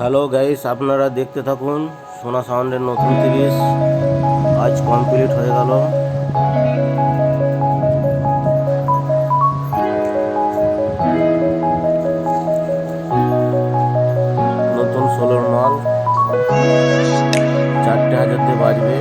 Hello guys আপনারা দেখতে থাকুন সোনা সাউন্ডের নতুন সিরিজ আজ কমপ্লিট হয়ে গেল। নতুন সোলোর মাল। চারটে হাজার দিয়ে বাজবে।